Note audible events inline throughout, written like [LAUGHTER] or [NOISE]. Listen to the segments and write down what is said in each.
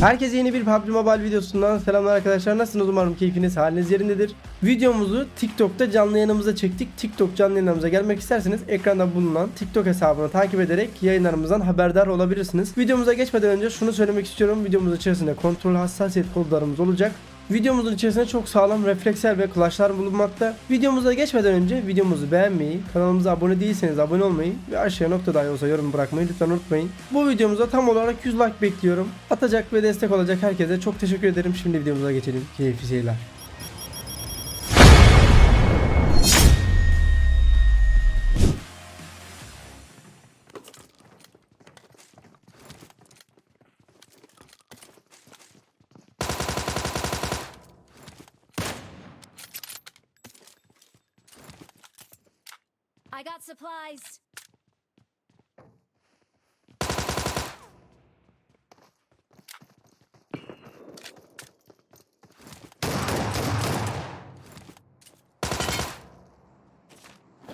Herkese yeni bir PUBG Mobile videosundan selamlar arkadaşlar. Nasılsınız? Umarım keyfiniz haliniz yerindedir. Videomuzu TikTok'ta canlı yayınımıza çektik. TikTok canlı yayınlarımıza gelmek isterseniz ekranda bulunan TikTok hesabını takip ederek yayınlarımızdan haberdar olabilirsiniz. Videomuza geçmeden önce şunu söylemek istiyorum. Videomuz içerisinde kontrol hassasiyet kodlarımız olacak. Videomuzun içerisinde çok sağlam refleksler ve clutchlar bulunmakta. Videomuza geçmeden önce videomuzu beğenmeyi, kanalımıza abone değilseniz abone olmayı ve aşağıya nokta dahi olsa yorum bırakmayı lütfen unutmayın. Bu videomuza tam olarak 100 like bekliyorum. Atacak ve destek olacak herkese çok teşekkür ederim. Şimdi videomuza geçelim. Keyifli seyirler. Supplies.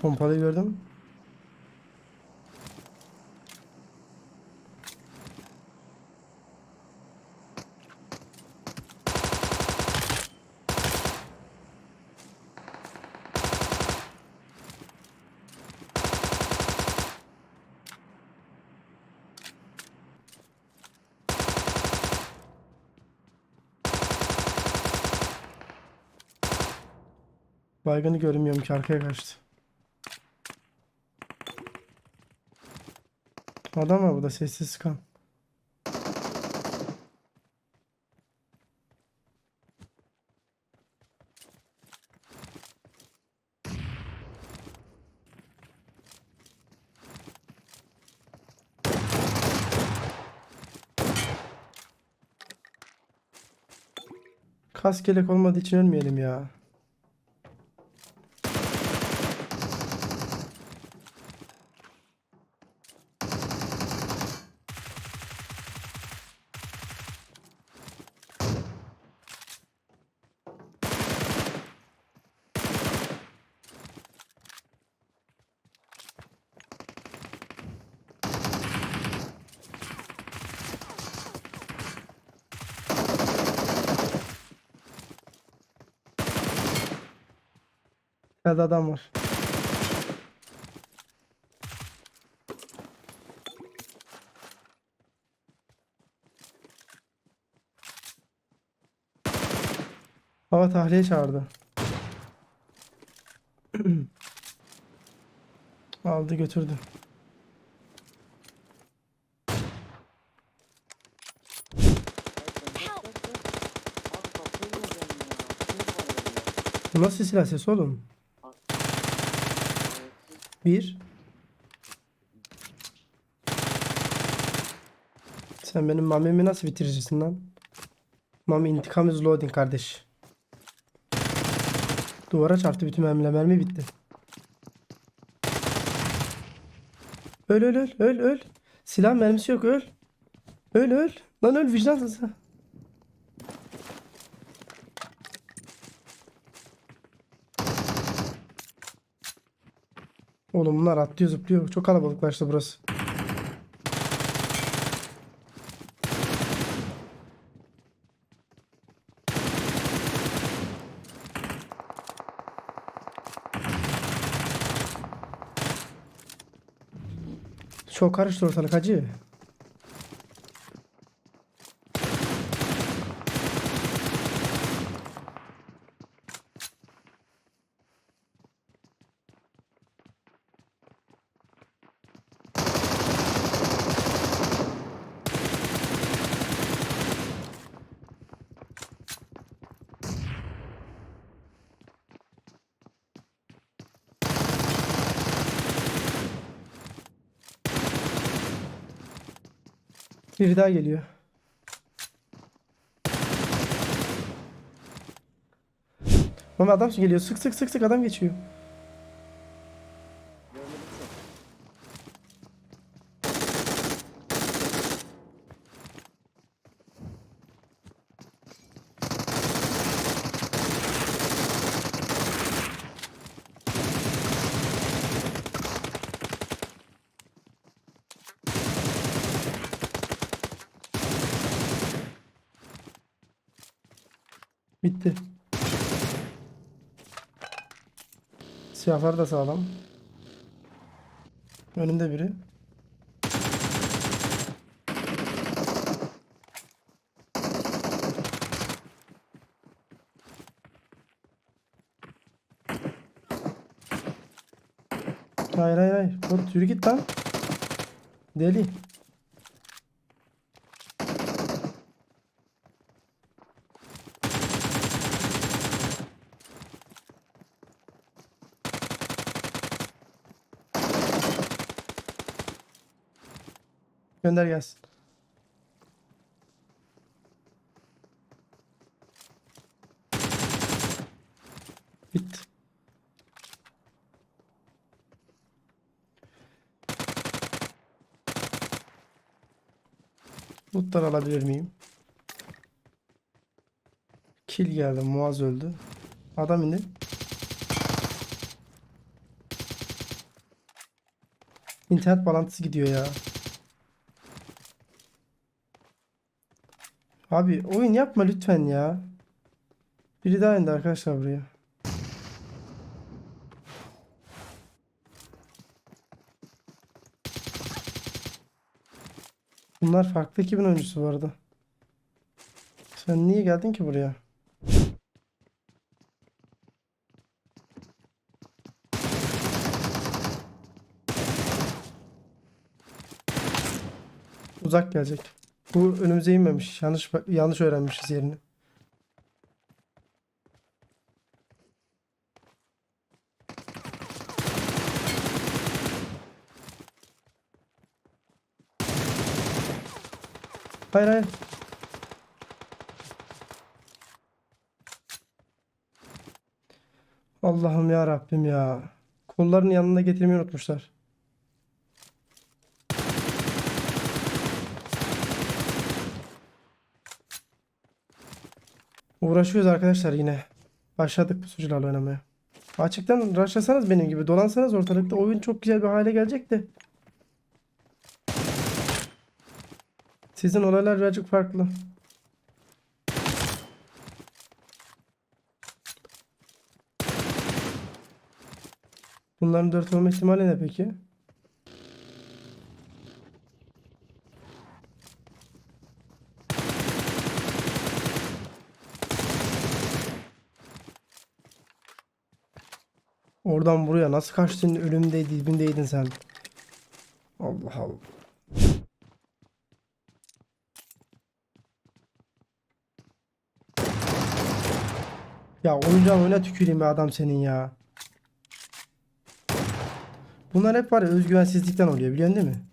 Pompalıyı gördüm. Baygını görmüyorum ki arkaya kaçtı. Adam var burada sessiz sıkan. Kask yelek olmadığı için ölmeyelim ya. Nerede adam var? Hava tahliye çağırdı. [CLEARS THROAT] Aldı götürdü. Nasıl silah sesi oğlum? Bir. Sen benim mamimi nasıl bitirirsin lan? Mami intikam is loading kardeş. Duvara çarptı bütün mermiler. Mermi bitti. Öl öl öl öl öl. Silah mermisi yok öl. Öl öl. Lan öl vicdansız. Oğlum bunlar atlıyor zıplıyor. Çok kalabalıklaştı burası. Çok karıştı ortalık hacı. Biri daha geliyor. Mama adam geliyor. Sık sık sık sık adam geçiyor. Bitti. Siyahlar da sağlam. Önünde biri. Hayır hayır hayır. Bot yürü git lan. Deli. Gönder gelsin. Bitti. Lootlar alabilir miyim? Kill geldi. Muaz öldü. Adam indi. İnternet bağlantısı gidiyor ya. Abi oyun yapma lütfen ya. Biri daha indi arkadaşlar buraya. Bunlar farklı ekibin oyuncusu bu arada. Sen niye geldin ki buraya? Uzak gelecek. Bu önümüze inmemiş. Yanlış yanlış öğrenmişiz yerini. Hayır hayır. Allah'ım ya Rabbim ya. Kollarını yanına getirmeyi unutmuşlar. Uğraşıyoruz arkadaşlar yine. Başladık bu sucularla oynamaya. Açıktan rushlasanız benim gibi dolansanız ortalıkta oyun çok güzel bir hale gelecek de. Sizin olaylar birazcık farklı. Bunların dört olma ihtimali ne peki? Oradan buraya nasıl kaçtın? Ölümdeydin, dibindeydin sen. Allah Allah. Ya oyuncağın oyuna tüküreyim be adam senin ya. Bunlar hep var ya özgüvensizlikten oluyor biliyorsun değil mi?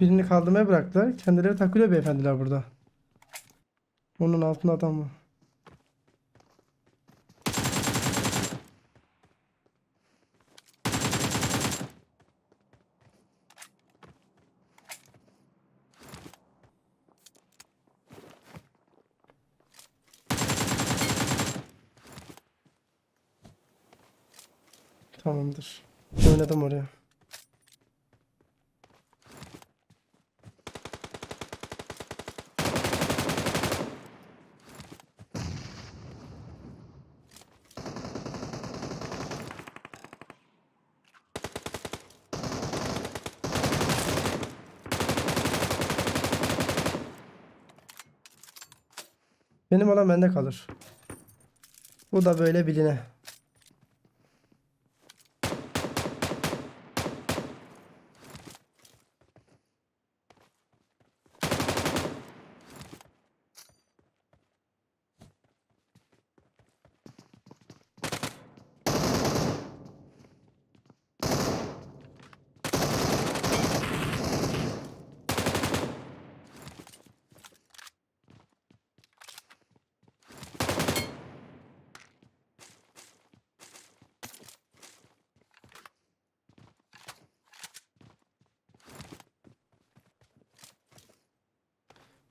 Birini kaldırmaya bıraktılar. Kendileri takılıyor beyefendiler burada. Onun altında adam var. Tamamdır. Oynadım oraya. Benim olan bende kalır. Bu da böyle biline.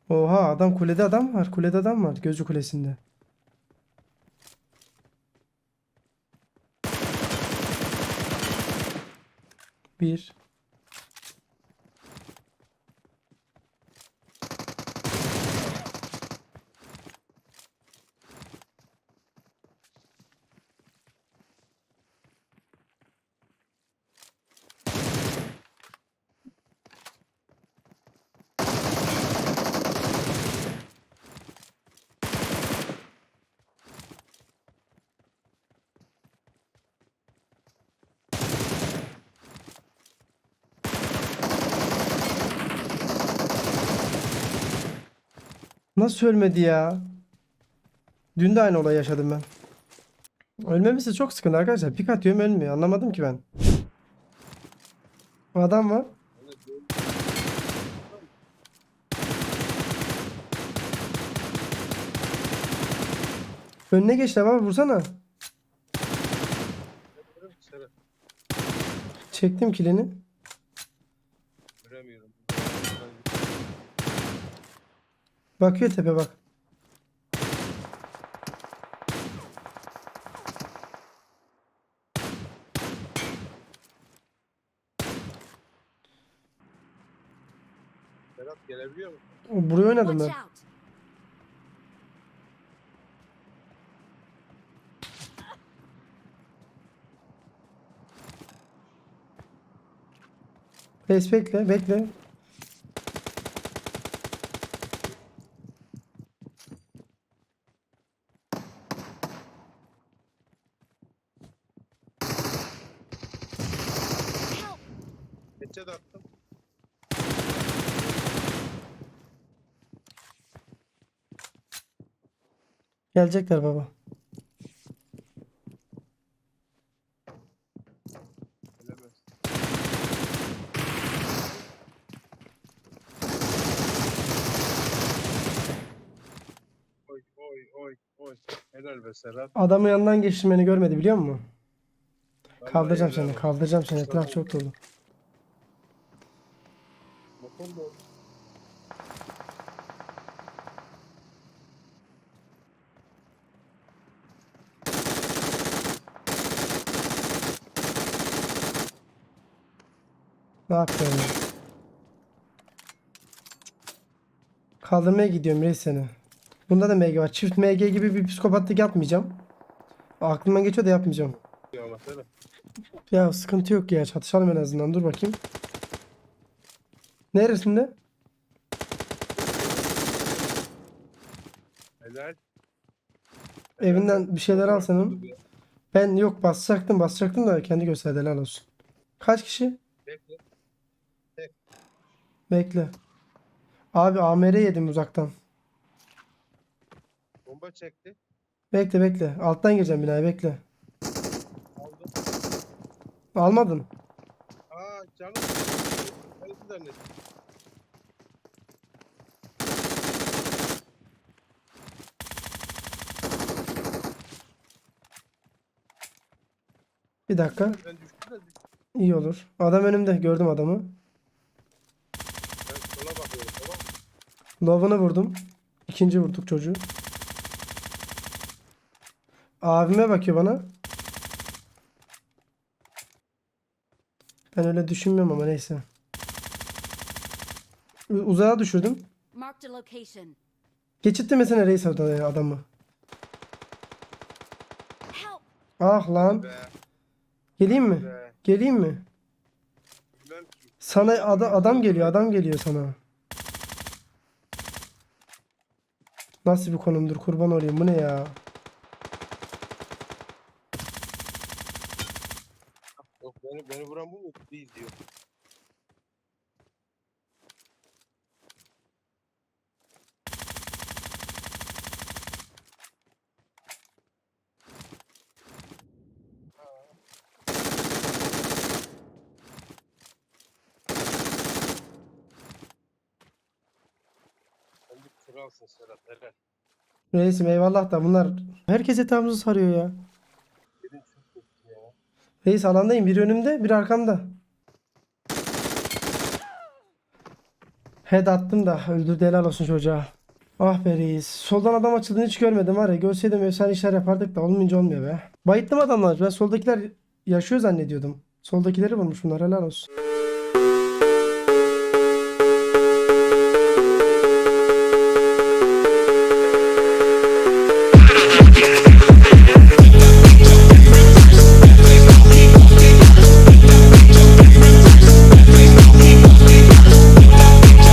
Oha adam kulede adam var. Kulede adam var. Gözcü kulesinde. Bir. Nasıl ölmedi ya? Dün de aynı olay yaşadım ben. Ölmemesi çok sıkıntı arkadaşlar. Pik atıyorum ölmüyor. Anlamadım ki ben. Adam var. Önüne geçti abi vursana. Çektim kilini. Bakıyor tepe bak. Serhat gelebiliyor mu? Buraya oynadım Watch ben. out! Reis bekle bekle. Gelecekler baba. Oy oy oy oy. Helal be Serhat. Adamın yanından geçtim beni görmedi biliyor musun? Vallahi Kaldıracağım helal seni, olsun. kaldıracağım seni. Etraf çok dolu. Motor mu? Ne yapıyorum ya? Kaldırmaya gidiyorum reis seni. Bunda da MG var. Çift MG gibi bir psikopatlık yapmayacağım. Aklımdan geçiyor da yapmayacağım. Ya sıkıntı yok ya. Çatışalım en azından. Dur bakayım. Neresinde? Helal. Evinden bir şeyler al senin. Ben yok basacaktım basacaktım da kendi gösterdi helal olsun. Kaç kişi? Bekle. Bekle. Abi AMR yedim uzaktan. Bomba çekti. Bekle bekle. Alttan gireceğim binaya bekle. Aldı. Almadın. Aa canım. Öldü zannettim. Bir dakika. Ben düştüm de düştüm. İyi olur. Adam önümde. Gördüm adamı. Love'ını vurdum. İkinci vurduk çocuğu. Abime bakıyor bana. Ben öyle düşünmüyorum ama neyse. Uzağa düşürdüm. Mesela reis adamı. Ah lan. Geleyim mi? Geleyim mi? Sana ada- adam geliyor, adam geliyor sana. Nasıl bir konumdur kurban olayım bu ne ya? Yok beni, beni vuran bu mu? Değil diyor. Sen bir kralsın Serhat helal. Reisim eyvallah da bunlar herkes etrafımızı sarıyor ya. Dedin çok kötü ya. Reis alandayım. Biri önümde, biri arkamda. Head attım da öldürdü helal olsun çocuğa. Ah be reis. Soldan adam açıldığını hiç görmedim var ya. Görseydim efsane işler yapardık da olmayınca olmuyor be. Bayıttım adamlar. Ben soldakiler yaşıyor zannediyordum. Soldakileri vurmuş bunlar helal olsun.